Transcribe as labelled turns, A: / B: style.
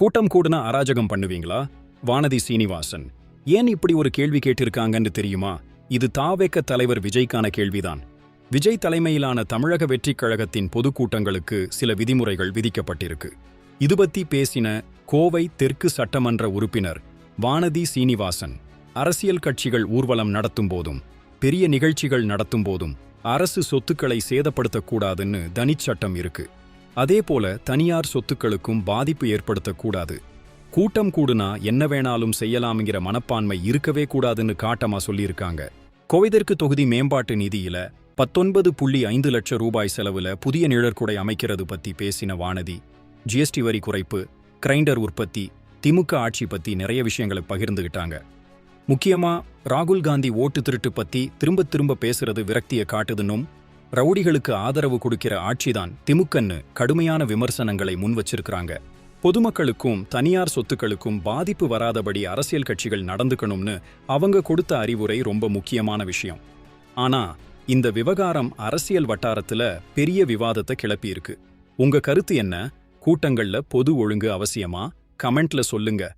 A: கூட்டம் கூடுனா அராஜகம் பண்ணுவீங்களா? வானதி சீனிவாசன் ஏன் இப்படி ஒரு கேள்வி கேட்டிருக்காங்கன்னு தெரியுமா? இது தாவேக்க தலைவர் விஜய்க்கான கேள்விதான். விஜய் தலைமையிலான தமிழக வெற்றிக் கழகத்தின் பொதுக்கூட்டங்களுக்கு சில விதிமுறைகள் விதிக்கப்பட்டிருக்கு. இது பத்தி பேசின கோவை தெற்கு சட்டமன்ற உறுப்பினர் வானதி சீனிவாசன் அரசியல் கட்சிகள் ஊர்வலம் நடத்தும் போதும் பெரிய நிகழ்ச்சிகள் நடத்தும் போதும் அரசு சொத்துக்களை சேதப்படுத்தக்கூடாதுன்னு தனிச்சட்டம் இருக்கு. அதேபோல தனியார் சொத்துக்களுக்கும் பாதிப்பு ஏற்படுத்தக்கூடாது. கூட்டம் கூடுனா என்ன வேணாலும் செய்யலாம்ங்கிற மனப்பான்மை இருக்கவே கூடாதுன்னு காட்டமா சொல்லியிருக்காங்க. கோவைதற்கு தொகுதி மேம்பாட்டு நிதியில பத்தொன்பது புள்ளி ஐந்து லட்சம் ரூபாய் செலவுல புதிய நிழற்குடை அமைக்கிறது பத்தி பேசின வானதி ஜிஎஸ்டி வரி குறைப்பு கிரைண்டர் உற்பத்தி திமுக ஆட்சி பத்தி நிறைய விஷயங்களை பகிர்ந்துகிட்டாங்க. முக்கியமா ராகுல் காந்தி ஓட்டு திருட்டு பத்தி திரும்ப திரும்ப பேசுறது விரக்தியை காட்டுதுன்னும் ரவுடிகளுக்கு ஆதரவு கொடுக்கிற ஆட்சிதான் திமுக்கன்னு கடுமையான விமர்சனங்களை முன் வச்சிருக்கிறாங்க. பொதுமக்களுக்கும் தனியார் சொத்துக்களுக்கும் பாதிப்பு வராதபடி அரசியல் கட்சிகள் நடந்துக்கணும்னு அவங்க கொடுத்த அறிவுரை ரொம்ப முக்கியமான விஷயம். ஆனா இந்த விவகாரம் அரசியல் வட்டாரத்துல பெரிய விவாதத்தை கிளப்பியிருக்கு. உங்க கருத்து என்ன? கூட்டங்கள்ல பொது ஒழுங்கு அவசியமா? கமெண்ட்ல சொல்லுங்க.